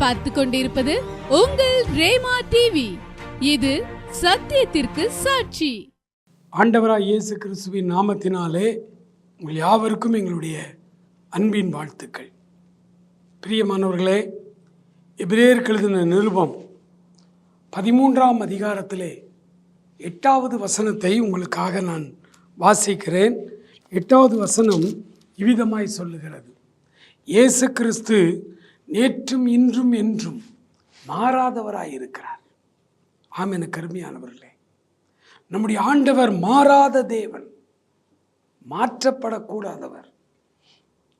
பார்த்து கொண்டிருப்பது உங்கள் ரேமா டிவி இது சத்தியத்திற்கு சாட்சி. ஆண்டவராய் இயேசு கிறிஸ்துவின் நாமத்தினாலே உங்கள் யாவருக்கும் எங்களுடைய அன்பின் வாழ்த்துக்கள். பிரியமானவர்களே எபிரேயருக்கு எழுதின நிருபம் பதிமூன்றாம் அதிகாரத்திலே எட்டாவது வசனத்தை உங்களுக்காக நான் வாசிக்கிறேன். எட்டாவது வசனம் இவ்விதமாய் சொல்லுகிறது. இயேசு கிறிஸ்து நேற்றும் இன்றும் என்றும் மாறாதவராய் இருக்கிறார் ஆம் என கருமையானவர்களே. நம்முடைய ஆண்டவர் மாறாத தேவன் மாற்றப்படக்கூடாதவர்.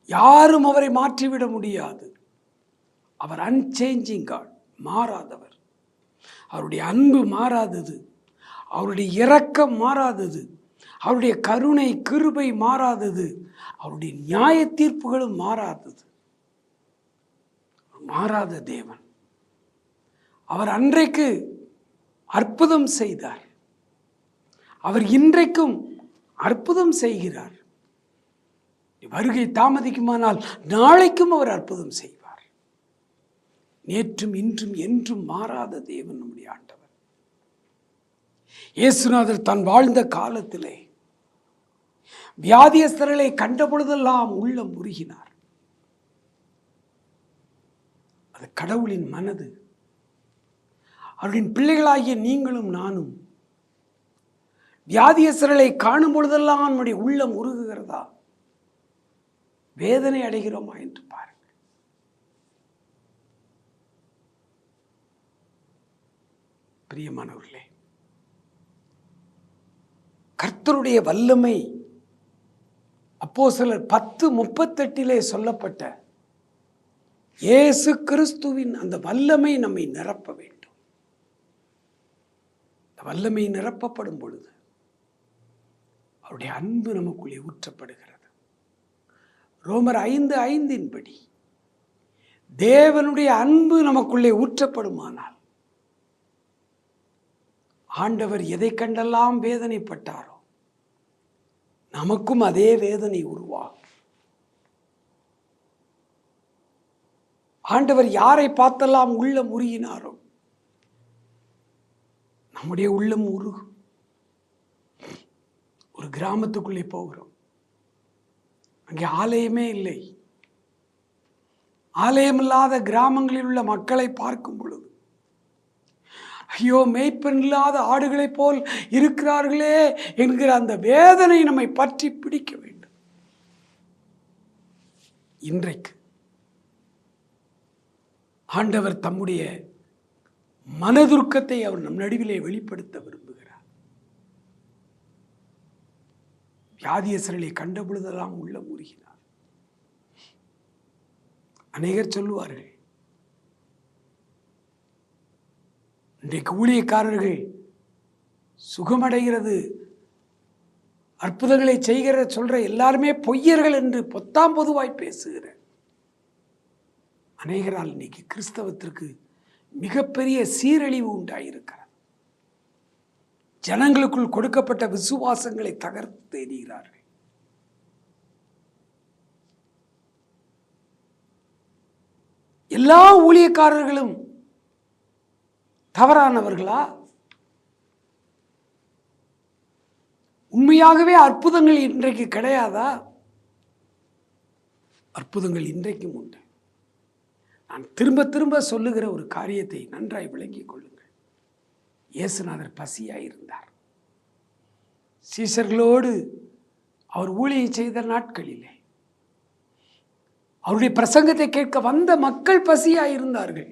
யாரும் அவரை மாற்றிவிட முடியாது. அவர் அன்சேஞ்சிங் காட் மாறாதவர். அவருடைய அன்பு மாறாதது. அவருடைய இரக்கம் மாறாதது. அவருடைய கருணை கிருபை மாறாதது. அவருடைய நியாய தீர்ப்புகளும் மாறாதது. மாறாத தேவன். அவர் அன்றைக்கு அற்புதம் செய்தார். அவர் இன்றைக்கும் அற்புதம் செய்கிறார். வருகை தாமதிக்குமானால் நாளைக்கும் அவர் அற்புதம் செய்வார். நேற்றும் இன்றும் என்றும் மாறாத தேவன் நம்முடைய ஆண்டவர். இயேசுநாதர் தான் வாழ்ந்த காலத்திலே வியாதியஸ்தர்களை கண்டபொழுதெல்லாம் உள்ளம் உருகினார். அது கடவுளின் மனது. அவரின் பிள்ளைகளாகிய நீங்களும் நானும். வியாதியஸ்தர்களை காணும் பொழுதெல்லாம் நம்முடைய உள்ளம் உருகுகிறதா? வேதனை அடைகிறோமா என்று பாருங்கள். பிரியமானவர்களே கர்த்தருடைய வல்லமை அப்போ சிலர் பத்து முப்பத்தெட்டிலே சொல்லப்பட்ட இயேசு கிறிஸ்துவின் அந்த வல்லமை நம்மை நிரப்ப வேண்டும். அந்த வல்லமை நிரப்பப்படும் பொழுது அவருடைய அன்பு நமக்குள்ளே ஊற்றப்படுகிறது. ரோமர் ஐந்து ஐந்தின்படி தேவனுடைய அன்பு நமக்குள்ளே ஊற்றப்படுமானால் ஆண்டவர் எதை கண்டெல்லாம் வேதனைப்பட்டாரோ நமக்கும் அதே வேதனை உருவாகும். ஆண்டவர் யாரை பார்த்தெல்லாம் உள்ளம் உருகினாரோ? நம்முடைய உள்ளம் உருகும் ஒரு கிராமத்துக்குள்ளே போகிறோம். அங்கே ஆலயமே இல்லை. ஆலயமில்லாத கிராமங்களில் உள்ள மக்களை பார்க்கும் பொழுது ஐயோ மேய்ப்பன் இல்லாத ஆடுகளைப் போல் இருக்கிறார்களே என்கிற அந்த வேதனை நம்மை பற்றி பிடிக்க வேண்டும். இன்றைக்கு ஆண்டவர் தம்முடைய மனதுருக்கத்தை அவர் நம் நடுவிலே வெளிப்படுத்த விரும்புகிறார். வியாதியசரலை கண்ட பொழுதெல்லாம் உள்ள முருகினார் அநேகர் சொல்லுவார்கள் இன்றைக்கு ஊழியக்காரர்கள் சுகமடைகிறது அற்புதங்களை செய்கிற சொல்ற எல்லாருமே பொய்யர்கள் என்று பொத்தாம் பொதுவாய் பேசுகிற அநேகரால் இன்னைக்கு கிறிஸ்தவத்திற்கு மிகப்பெரிய சீரழிவு உண்டாயிருக்கிறது. ஜனங்களுக்குள் கொடுக்கப்பட்ட விசுவாசங்களை தகர்த்து எறிகிறார்கள் எல்லா ஊழியக்காரர்களும் தவறானவர்களா? உண்மையாகவே அற்புதங்கள் இன்றைக்கு கிடையாதா? அற்புதங்கள் இன்றைக்கும் உண்டு. நான் திரும்ப திரும்ப சொல்லுகிற ஒரு காரியத்தை நன்றாய் விளங்கிக் கொள்ளுங்கள். இயேசுநாதர் பசியாய் இருந்தார் சீசர்களோடு அவர் ஊழியை செய்த நாட்களிலே அவருடைய பிரசங்கத்தை கேட்க வந்த மக்கள் பசியாய் இருந்தார்கள்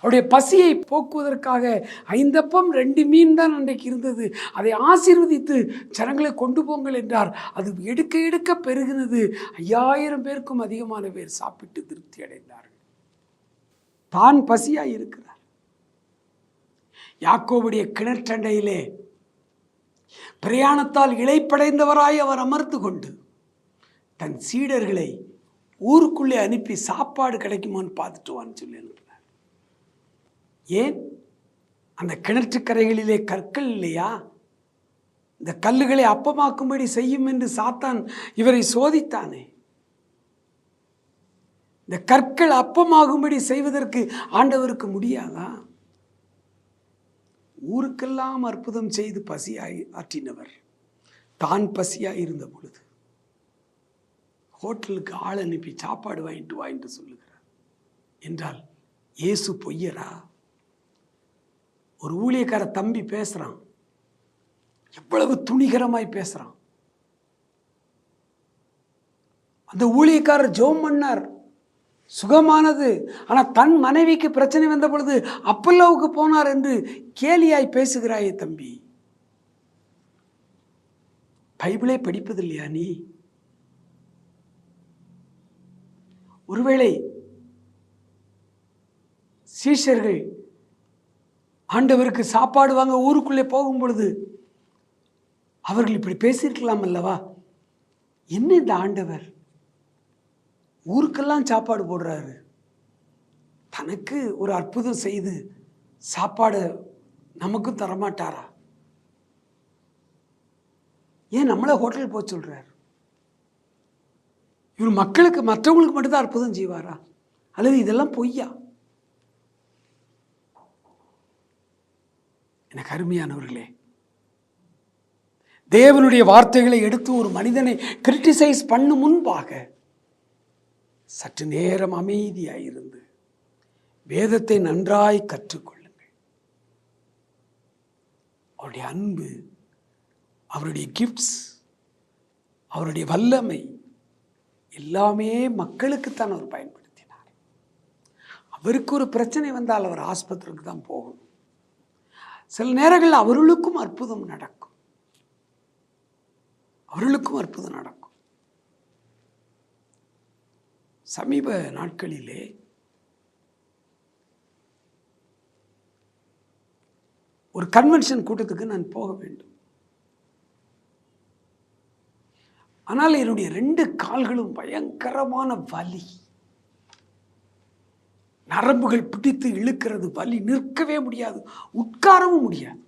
அவருடைய பசியை போக்குவதற்காக ஐந்தப்பம் ரெண்டு மீன் தான் அன்றைக்கு இருந்தது. அதை ஆசீர்வதித்து ஜனங்களை கொண்டு போங்கள் என்றார். அது எடுக்க எடுக்க பெருகினது. ஐயாயிரம் பேருக்கும் அதிகமான பேர் சாப்பிட்டு திருப்தி அடைந்தார்கள். தான் பசியாய் இருக்கிறார். யாக்கோவுடைய கிணற்றண்டையிலே பிரயாணத்தால் இழைப்படைந்தவராய் அவர் அமர்ந்து கொண்டு தன் சீடர்களை ஊருக்குள்ளே அனுப்பி சாப்பாடு கிடைக்குமான்னு பார்த்துட்டு வான்னு சொல்லி ஏன்? அந்த கிணற்றுக்கரைகளிலே கற்கள் இல்லையா? இந்த கல்லுகளை அப்பமாக்கும்படி செய்யும் என்று சாத்தான் இவரை சோதித்தானே. இந்த கற்கள் அப்பமாகும்படி செய்வதற்கு ஆண்டவருக்கு முடியாதா? ஊருக்கெல்லாம் அற்புதம் செய்து பசியாய் ஆற்றினவர். தான் பசியாய் இருந்த பொழுது. ஹோட்டலுக்கு ஆள் அனுப்பி சாப்பாடு வாங்கிட்டு வா என்று சொல்லுகிறார். என்றால் இயேசு பொய்யரா? ஒரு ஊழியக்கார தம்பி பேசுகிறான் எவ்வளவு துணிகரமாய் பேசுகிறான் அந்த ஊழியக்காரர் ஜோம் பண்ணார். சுகமானது. ஆனால் தன் மனைவிக்கு பிரச்சனை வந்த பொழுது அப்பல்லோவுக்கு போனார் என்று கேலியாய் பேசுகிறாயே தம்பி. பைபிளே படிப்பதில்லையா நீ? ஒருவேளை சீஷர்கள் ஆண்டவருக்கு சாப்பாடு வாங்க ஊருக்குள்ளே போகும் பொழுது அவர்கள் இப்படி பேசியிருக்கலாம் அல்லவா? என்ன இந்த ஆண்டவர்? ஊருக்கெல்லாம் சாப்பாடு போடுறாரு. தனக்கு ஒரு அற்புதம் செய்து சாப்பாடு நமக்கும் தரமாட்டாரா? ஏன் நம்மளை ஹோட்டல் போக சொல்கிறார் இவர் மக்களுக்கு மற்றவங்களுக்கு மட்டும்தான் அற்புதம் செய்வாரா? அல்லது இதெல்லாம் பொய்யா? எனக்கு அருமையானவர்களே தேவனுடைய வார்த்தைகளை எடுத்து ஒரு மனிதனை கிரிட்டிசைஸ் பண்ணும் முன்பாக சற்று நேரம் அமைதியாக இருந்து வேதத்தை நன்றாய் கற்றுக்கொள்ளுங்கள். அவருடைய அன்பு அவருடைய கிஃப்ட்ஸ் அவருடைய வல்லமை எல்லாமே மக்களுக்குத்தான் அவர் பயன்படுத்தினார். அவருக்கு ஒரு பிரச்சனை வந்தால் அவர் ஆஸ்பத்திரிக்கு தான் போகணும். சில நேரங்களில் அவர்களுக்கும் அற்புதம் நடக்கும். அவர்களுக்கும் அற்புதம் நடக்கும். சமீப நாட்களிலே ஒரு கன்வென்ஷன் கூட்டத்துக்கு நான் போக வேண்டும். ஆனால் என்னுடைய ரெண்டு கால்களும் பயங்கரமான வலி. நரம்புகள் பிடித்து இழுக்கிறது வலி நிற்கவே முடியாது உட்காரவும் முடியாது.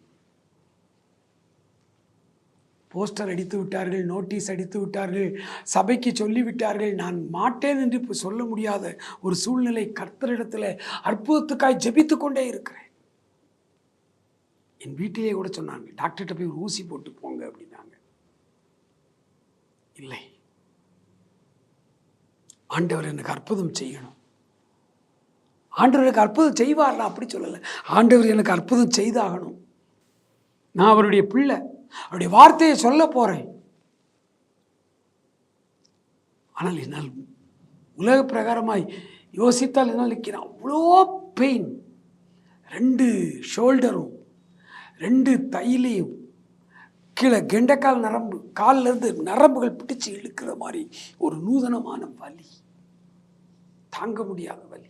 போஸ்டர் அடித்து விட்டார்கள் நோட்டீஸ் அடித்து விட்டார்கள் சபைக்கு சொல்லிவிட்டார்கள் நான் மாட்டேன் என்று இப்போ சொல்ல முடியாத ஒரு சூழ்நிலை கர்த்தரிடத்தில் அற்புதத்துக்காய் ஜபித்து கொண்டே இருக்கிறேன். என் வீட்டிலே கூட சொன்னாங்க டாக்டர்கிட்ட போய் ஒரு ஊசி போட்டு போங்க அப்படின்னாங்க. இல்லை. ஆண்டவர் எனக்கு அற்புதம் செய்யணும். ஆண்டவர் எனக்கு அற்புதம் செய்வார்ல அப்படி சொல்லலை. ஆண்டவர் எனக்கு அற்புதம் செய்தாகணும். நான் அவருடைய பிள்ளை. அவருடைய வார்த்தையை சொல்ல போகிறேன் ஆனால் என்னால் உலக பிரகாரமாய் யோசித்தால் என்னால் நிற்கிறேன். அவ்வளோ பெயின் ரெண்டு ஷோல்டரும் ரெண்டு தையிலையும் கீழே கெண்டைக்கால் நரம்பு கால்ல இருந்து நரம்புகள் பிடிச்சு இழுக்கிற மாதிரி ஒரு நூதனமான வலி. தாங்க முடியாத வலி.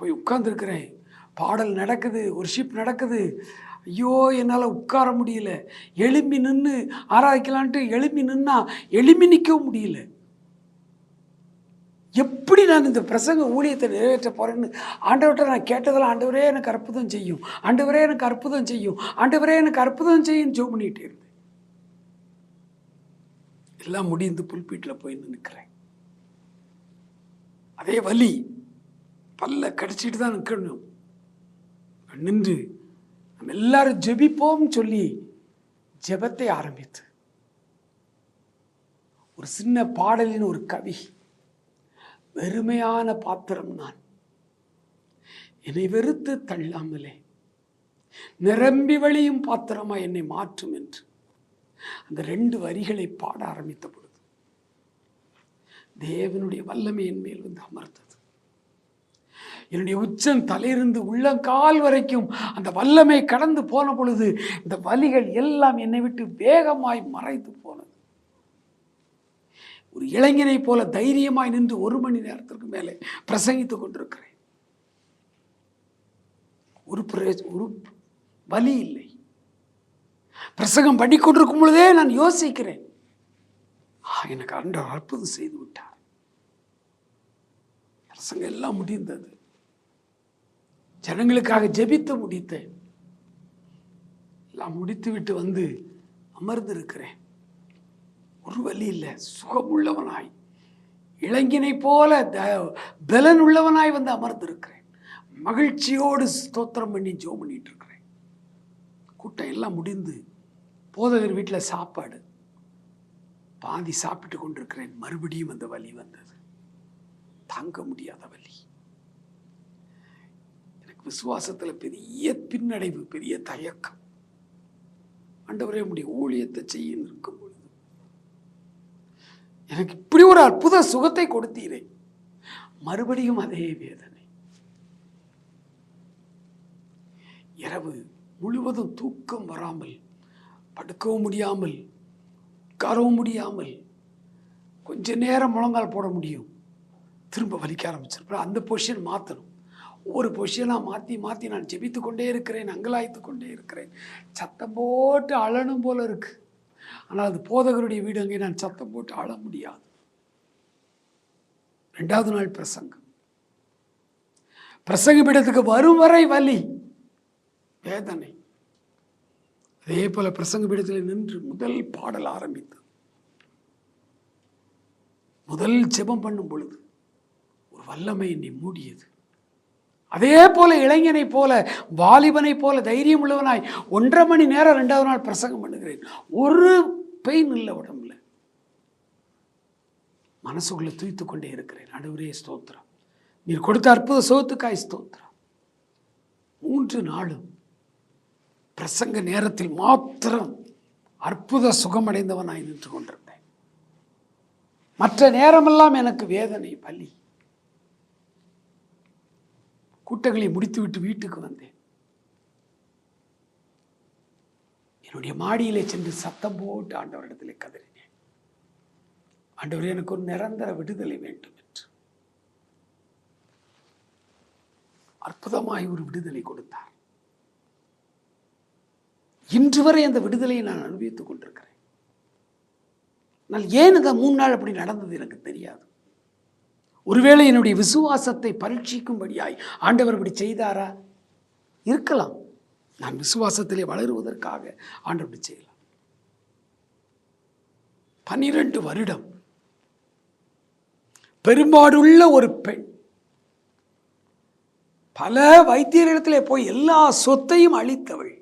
போய் உட்காந்துருக்கிறேன் பாடல் நடக்குது ஒரு ஷிப் நடக்குது. ஐயோ என்னால் உட்கார முடியல. எலும்பி நின்று ஆராய்க்கலான்ட்டு எலும்பி நின்னா எலும்பி நிற்கவும் முடியல. எப்படி நான் இந்த பிரசங்க ஊழியத்தை நிறைவேற்ற போகிறேன்னு ஆண்டவர்கிட்ட நான் கேட்டதெல்லாம் ஆண்டவரே எனக்கு அற்புதம் செய்யும். ஆண்டவரே எனக்கு அற்புதம் செய்யும். ஆண்டவரே எனக்கு அற்புதம் செய்யும் ஜோ பண்ணிகிட்டே இருந்தேன். எல்லாம் முடிந்து புல்பீட்டில் போய் நிற்கிறேன் அதே வலி. பல்ல கடிச்சிட்டு தான் நிற்கணும் நின்று நம்ம எல்லாரும் ஜெபிப்போம் சொல்லி ஜெபத்தை ஆரம்பித்து. ஒரு சின்ன பாடலின் ஒரு கவி வெறுமையான பாத்திரம் நான். என்னை வெறுத்து தள்ளாமலே நிரம்பி வழியும் பாத்திரமா என்னை மாற்றும் என்று. அந்த ரெண்டு வரிகளை பாட ஆரம்பித்த பொழுது தேவனுடைய வல்லமை என் மேல் வந்து அமர்த்தது என்னுடைய உச்சம் தலையிருந்து உள்ளங்கால் வரைக்கும் அந்த வல்லமை கடந்து போன பொழுது இந்த வலிகள் எல்லாம் என்னை விட்டு வேகமாய் மறைந்து போனது. ஒரு இளைஞனை போல தைரியமாய் நின்று ஒரு மணி நேரத்திற்கு மேலே பிரசங்கித்துக் கொண்டிருக்கிறேன். ஒரு பிரே- ஒரு வலி இல்லை. பிரசங்கம் பண்ணிக்கொண்டிருக்கும் பொழுதே நான் யோசிக்கிறேன். எனக்கு ஆண்டவர் அற்புதம் செய்து விட்டார். பிரசங்கம் எல்லாம் முடிந்தது. ஜனங்களுக்காக ஜெபித்து முடித்தேன் எல்லாம் முடித்து விட்டு வந்து அமர்ந்திருக்கிறேன். ஒரு வழி இல்லை சுகமுள்ளவனாய் இளைஞனை போல த பலன் உள்ளவனாய் வந்து அமர்ந்திருக்கிறேன். மகிழ்ச்சியோடு ஸ்தோத்திரம் பண்ணி ஜோ பண்ணிட்டு இருக்கிறேன் கூட்டம் எல்லாம் முடிந்து போதகர் வீட்டில் சாப்பாடு. பாதி சாப்பிட்டு கொண்டிருக்கிறேன். மறுபடியும் அந்த வலி வந்தது. தாங்க முடியாத வலி. விசுவாசத்தில் பெரிய பின்னடைவு பெரிய தயக்கம். ஆண்டவரே உடைய ஊழியத்தை செய்ய நிற்கும் பொழுது எனக்கு இப்படி ஒரு அற்புத சுகத்தை கொடுத்தீரே. மறுபடியும் அதே வேதனை. இரவு முழுவதும் தூக்கம் வராமல் படுக்கவும் முடியாமல் உட்காரவும் முடியாமல் கொஞ்ச நேரம் முழங்கால் போட முடியும். திரும்ப வலிக்க ஆரம்பிச்சிருப்பேன். அந்த பொசிஷன் மாற்றணும் ஒவ்வொரு பொசிஷனாக மாற்றி மாற்றி நான் ஜெபித்து கொண்டே இருக்கிறேன் அங்கலாய்த்து கொண்டே இருக்கிறேன். சத்தம் போட்டு அழணும் போல இருக்கு. ஆனால் அது போதகருடைய வீடு அங்கே நான் சத்தம் போட்டு அழ முடியாது. ரெண்டாவது நாள் பிரசங்கம். பிரசங்க பீடத்துக்கு வரும் வரை வலி வேதனை. அதே போல பிரசங்க பீடத்தில் நின்று முதல் பாடல் ஆரம்பித்து முதல் ஜெபம் பண்ணும் பொழுது ஒரு வல்லமை என்னை மூடியது. அதே போல இளைஞனை போல வாலிபனை போல தைரியம் உள்ளவனாய் ஒன்றரை மணி நேரம் ரெண்டாவது நாள் பிரசங்கம் பண்ணுகிறேன். ஒரு பெயின் இல்லை உடம்புல. மனசுக்குள்ளே தூய்த்து கொண்டே இருக்கிறேன். நடுவரே ஸ்தோத்திரம். நீர் கொடுத்த அற்புத சோத்துக்காய் ஸ்தோத்திரம். மூன்று நாளும் பிரசங்க நேரத்தில் மாத்திரம் அற்புத சுகமடைந்தவனாய் நின்று கொண்டிருந்தேன். மற்ற நேரமெல்லாம் எனக்கு வேதனை பலி. கூட்டங்களை முடித்துவிட்டு வீட்டுக்கு வந்தேன். என்னுடைய மாடியிலே சென்று சத்தம் போட்டு ஆண்டவரிடத்தில் கதறினேன். ஆண்டவர் எனக்கு ஒரு நிரந்தர விடுதலை வேண்டும் என்று. அற்புதமாய் ஒரு விடுதலை கொடுத்தார். இன்று வரை அந்த விடுதலையை நான் அனுபவித்துக் கொண்டிருக்கிறேன். நான் ஏன் இந்த மூணு நாள் அப்படி நடந்தது எனக்கு தெரியாது. ஒருவேளை என்னுடைய விசுவாசத்தை பரீட்சிக்கும்படியாய் ஆண்டவர் இப்படி செய்தாரா? இருக்கலாம். நான் விசுவாசத்திலே வளருவதற்காக ஆண்டவர் இப்படி செய்யலாம். பன்னிரண்டு வருடம் பெரும்பாடுள்ள ஒரு பெண் பல வைத்தியரிடத்திலே போய் எல்லா சொத்தையும் அளித்தவள்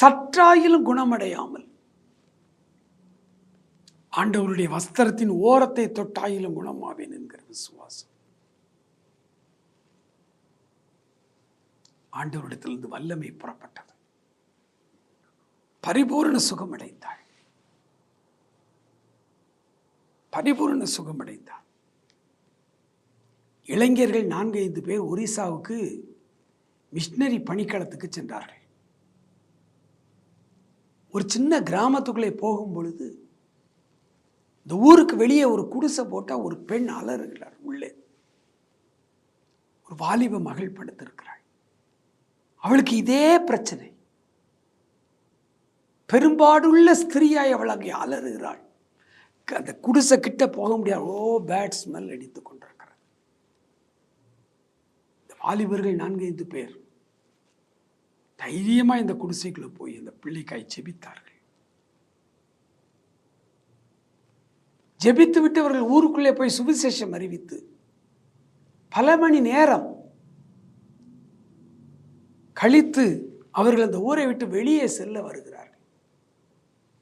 சற்றாயிலும் குணமடையாமல் ஆண்டவருடைய வஸ்திரத்தின் ஓரத்தை தொட்டாயிலும் குணமாவேன் என்கிற விசுவாசம். ஆண்டவரிடத்திலிருந்து வல்லமை புறப்பட்டது பரிபூர்ண சுகமடைந்தாள். பரிபூர்ண சுகமடைந்தாள். இளைஞர்கள் நான்கு ஐந்து பேர் ஒரிசாவுக்கு மிஷினரி பணிக்களத்துக்கு சென்றார்கள். ஒரு சின்ன கிராமத்துக்குள்ளே போகும் பொழுது இந்த ஊருக்கு வெளியே ஒரு குடிசை போட்டால் ஒரு பெண் அலறுகிறார் உள்ளே. ஒரு வாலிப மகள் படுத்திருக்கிறாள். அவளுக்கு இதே பிரச்சனை. பெரும்பாடுள்ள ஸ்திரீயாய் அவள் அங்கே அலறுகிறாள். அந்த குடிசை கிட்ட போக முடியாது. ஓ பேட் ஸ்மெல் அடித்து கொண்டிருக்கிறது. இந்த வாலிபர்கள் நான்கைந்து பேர் தைரியமாக இந்த குடிசைக்குள்ளே போய் அந்த பிள்ளைக்காய் செபித்தார்கள். ஜெபித்து விட்டு அவர்கள் ஊருக்குள்ளே போய் சுவிசேஷம் அறிவித்து. பல மணி நேரம் கழித்து அவர்கள் அந்த ஊரை விட்டு வெளியே செல்ல வருகிறார்கள்.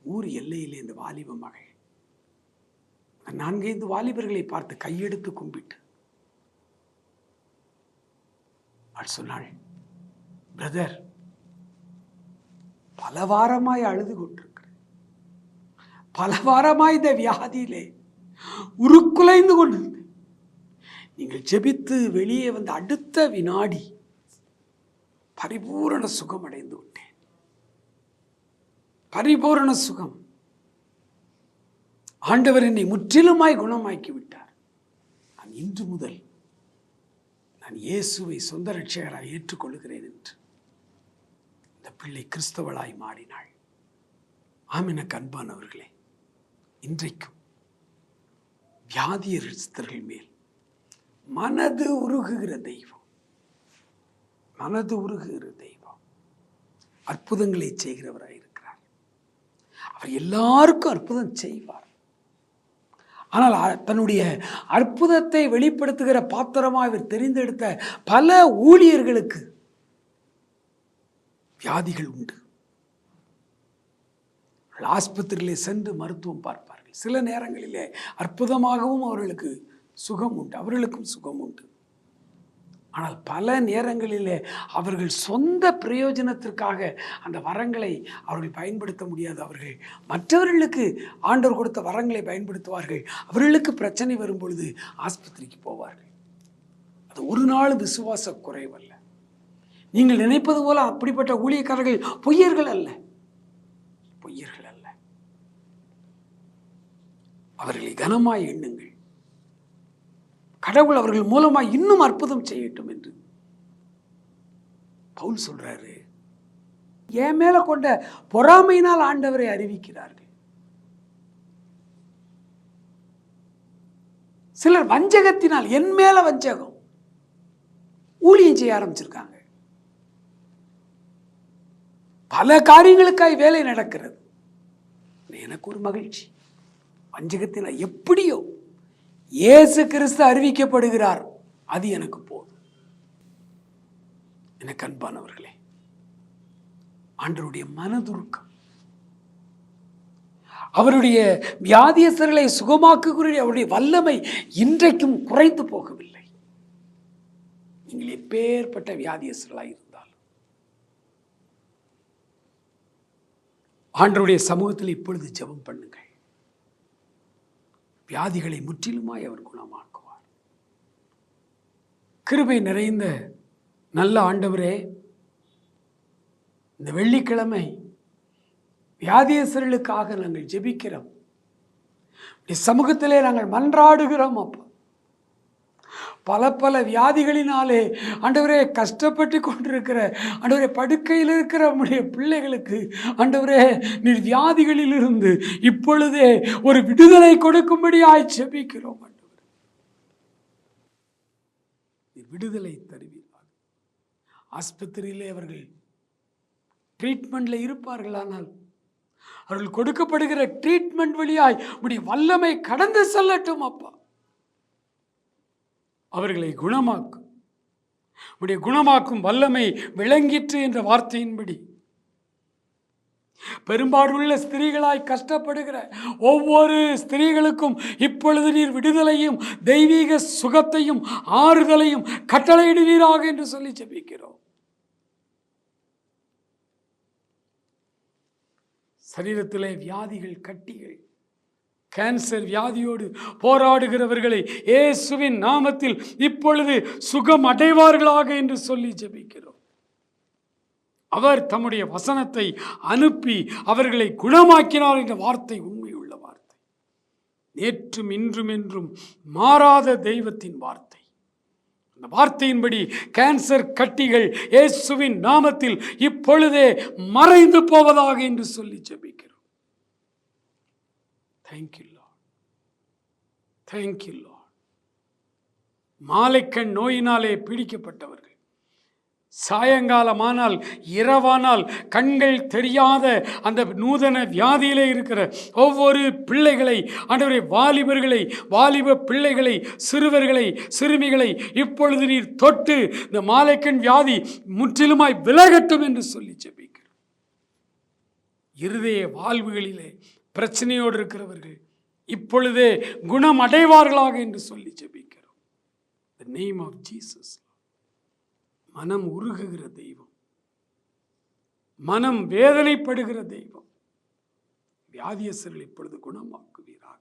ஊர் எல்லையிலே இந்த வாலிப மகள். நான்கைந்து வாலிபர்களை பார்த்து கையெடுத்து கும்பிட்டு. அவள் சொன்னாள் பிரதர் பல வாரமாய் அழுது கொண்டிருக்கிறேன் பல வாரமாய் இந்த வியாதியிலே உருக்குலைந்து கொண்டிருந்தேன். நீங்கள் ஜெபித்து வெளியே வந்த அடுத்த வினாடி பரிபூரண சுகம் அடைந்து விட்டேன். பரிபூரண சுகம். ஆண்டவர் என்னை முற்றிலுமாய் குணமாக்கி விட்டார் நான் இன்று முதல் நான் இயேசுவை சொந்த ரட்சகராக ஏற்றுக்கொள்கிறேன் என்று. இந்த பிள்ளை கிறிஸ்தவளாய் மாறினாள். ஆம் எனக்கு அன்பானவர்களே இன்றைக்கும் வியாதியர்கள் மேல் மனது உருகுகிற தெய்வம். மனது உருகுகிற தெய்வம். அற்புதங்களை செய்கிறவராய் இருக்கிறார். அவர் எல்லாருக்கும் அற்புதம் செய்வார். ஆனால் தன்னுடைய அற்புதத்தை வெளிப்படுத்துகிற பாத்திரமாக இவர் தெரிந்தெடுத்த பல ஊழியர்களுக்கு வியாதிகள் உண்டு. ஆஸ்பத்திரியிலே சென்று மருத்துவம் பார்ப்பார். சில நேரங்களிலே அற்புதமாகவும் அவர்களுக்கு சுகம் உண்டு அவர்களுக்கும் சுகம் உண்டு. ஆனால் பல நேரங்களிலே அவர்கள் சொந்த பிரயோஜனத்திற்காக அந்த வரங்களை அவர்கள் பயன்படுத்த முடியாது. அவர்கள் மற்றவர்களுக்கு ஆண்டவர் கொடுத்த வரங்களை பயன்படுத்துவார்கள். அவர்களுக்கு பிரச்சனை வரும் பொழுது ஆஸ்பத்திரிக்கு போவார்கள். அது ஒரு நாள் விசுவாச குறைவல்ல. நீங்கள் நினைப்பது போல அப்படிப்பட்ட ஊழியக்காரர்கள் பொய்யர்கள் அல்ல. பொய்யர்கள் அல்ல அவர்களை கனமாய் எண்ணுங்கள். கடவுள் அவர்கள் மூலமாய் இன்னும் அற்புதம் செய்யட்டும் என்று பவுல் சொல்றாரு. என் மேல கொண்ட பொறாமையினால் ஆண்டவரை அறிவிக்கிறார்கள். சிலர் வஞ்சகத்தினால் என் மேல வஞ்சகம். ஊழியம் செய்ய ஆரம்பிச்சிருக்காங்க. பல காரியங்களுக்காய் வேலை நடக்கிறது. எனக்கு ஒரு மகிழ்ச்சி. வஞ்சகத்தில் எப்படியோ இயேசு கிறிஸ்து அறிவிக்கப்படுகிறார். அது எனக்கு போதும். எனக்கு அன்பானவர்களே ஆண்டருடைய மனதுருக்கம் அவருடைய வியாதியஸ்தர்களை சுகமாக்குகிற அவருடைய வல்லமை இன்றைக்கும் குறைந்து போகவில்லை. நீங்கள் எப்பேற்பட்ட வியாதியஸ்தர்களாக இருந்தாலும் ஆண்டருடைய சமூகத்தில் இப்பொழுது ஜெபம் பண்ணுங்கள். வியாதிகளை முற்றிலுமாய் அவர் குணமாக்குவார். கிருபை நிறைந்த நல்ல ஆண்டவரே இந்த வெள்ளிக்கிழமை வியாதியஸ்தர்களுக்காக நாங்கள் ஜெபிக்கிறோம். சமூகத்திலே நாங்கள் மன்றாடுகிறோம் அப்பா. பல பல வியாதிகளினாலே ஆண்டவரே கஷ்டப்பட்டு கொண்டிருக்கிற ஆண்டவரே படுக்கையில் இருக்கிற நம்முடைய பிள்ளைகளுக்கு ஆண்டவரே நீர் வியாதிகளிலிருந்து இப்பொழுதே ஒரு விடுதலை கொடுக்கும்படியாய் செபிக்கிறோம் ஆண்டவரே. விடுதலை தருவீர்கள் ஆஸ்பத்திரியிலே அவர்கள் ட்ரீட்மெண்ட்ல இருப்பார்கள் ஆனால் அவர்கள் கொடுக்கப்படுகிற ட்ரீட்மெண்ட் வழியாய் உடைய வல்லமை கடந்து செல்லட்டும் அப்பா. அவர்களை குணமாக்கும் உடைய குணமாக்கும் வல்லமை விளங்கிற்று என்ற வார்த்தையின்படி. பெரும்பாடுள்ள ஸ்திரீகளாய் கஷ்டப்படுகிற ஒவ்வொரு ஸ்திரீகளுக்கும் இப்பொழுது நீர் விடுதலையும் தெய்வீக சுகத்தையும் ஆறுதலையும் கட்டளையிடுவீராக என்று சொல்லி ஜபிக்கிறோம். சரீரத்திலே வியாதிகள் கட்டிகள் கேன்சர் வியாதியோடு போராடுகிறவர்களை இயேசுவின் நாமத்தில் இப்பொழுது சுகம் அடைவார்களாக என்று சொல்லி ஜெபிக்கிறோம். அவர் தம்முடைய வசனத்தை அனுப்பி அவர்களை குணமாக்கினார் என்ற வார்த்தை உண்மையுள்ள வார்த்தை. நேற்றும் இன்றும் என்றும் மாறாத தெய்வத்தின் வார்த்தை. அந்த வார்த்தையின்படி கேன்சர் கட்டிகள் இயேசுவின் நாமத்தில் இப்பொழுதே மறைந்து போவதாக என்று சொல்லி ஜெபிக்கிறோம். Thank you lord thank you lord மாலைக்கண் நோயினாலே பிடிக்கப்பட்டவர்கள். சாயங்காலமானால் இரவானால் கண்கள் தெரியாத அந்த நூதன வியாதியிலே இருக்கிற ஒவ்வொரு பிள்ளைகளை ஆண்டவரை வாலிபர்களை வாலிப பிள்ளைகளை சிறுவர்களை சிறுமிகளை இப்பொழுது நீர் தொட்டு இந்த மாலைக்கண் வியாதி முற்றிலுமாய் விலகட்டும் என்று சொல்லி ஜெபிக்கிறோம். இருதய வாழ்வுகளிலே பிரச்சனையோடு இருக்கிறவர்கள் இப்பொழுதே குணம் அடைவார்களாக என்று சொல்லி ஜெபிக்கிறோம். த நேம் ஆஃப் ஜீசஸ் மனம் உருகுகிற தெய்வம். மனம் வேதனைப்படுகிற தெய்வம். வியாதியஸ்தர்கள் இப்பொழுது குணமாக்குவீராக.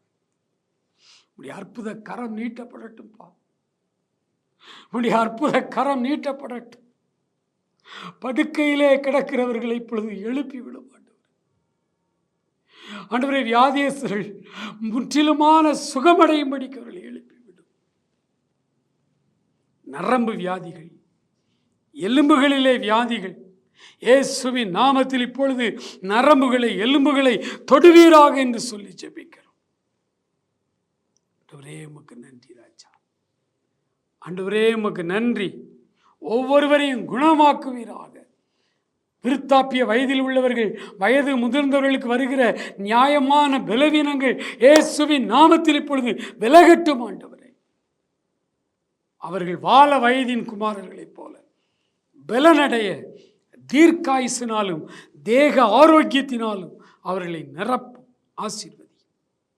உடைய அற்புத கரம் நீட்டப்படட்டும்பா. உடைய அற்புத கரம் நீட்டப்படட்டும். படுக்கையிலே கிடக்கிறவர்களை இப்பொழுது எழுப்பி விடுவார். ஆண்டவர் ஆண்டவரே வியாதியஸ்தர்கள் முற்றிலுமான சுகமடையும்படிக்கு அவர்களை எழுப்பிவிடும். நரம்பு வியாதிகள் எலும்புகளிலே வியாதிகள் இயேசுவின் நாமத்தில் இப்பொழுது நரம்புகளை எலும்புகளை தொடுவீராக என்று சொல்லி ஜெபிக்கிறோம். ஆண்டவரே உமக்கு நன்றி ராஜா. ஆண்டவரே உமக்கு நன்றி. ஒவ்வொருவரையும் குணமாக்குவீராக. விருத்தாப்பிய வயதில் உள்ளவர்கள் வயது முதிர்ந்தவர்களுக்கு வருகிற நியாயமான பலவீனங்கள் இயேசுவின் நாமத்தில் இப்பொழுது விலகட்டும் ஆண்டவரை. அவர்கள் வாழ வயதின் குமாரர்களைப் போல பலனடைய தீர்க்காயுசினாலும் தேக ஆரோக்கியத்தினாலும் அவர்களை நிரப்பும் ஆசீர்வதி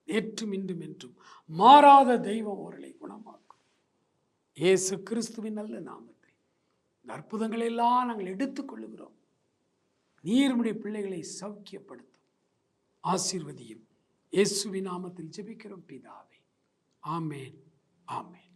நேற்றும் இன்றும் என்றும் மாறாத தெய்வம் அவர்களை குணமாக்கும். இயேசு கிறிஸ்துவின் நல்ல நாமத்தை அற்புதங்களை எல்லாம் நாங்கள் எடுத்துக்கொள்ளுகிறோம் நீர்முடி பிள்ளைகளை சௌக்கியப்படுத்தும். ஆசீர்வதியும். இயேசுவி நாமத்தில் ஜெபிக்கிறோம் பிதாவே. ஆமேன். ஆமேன்.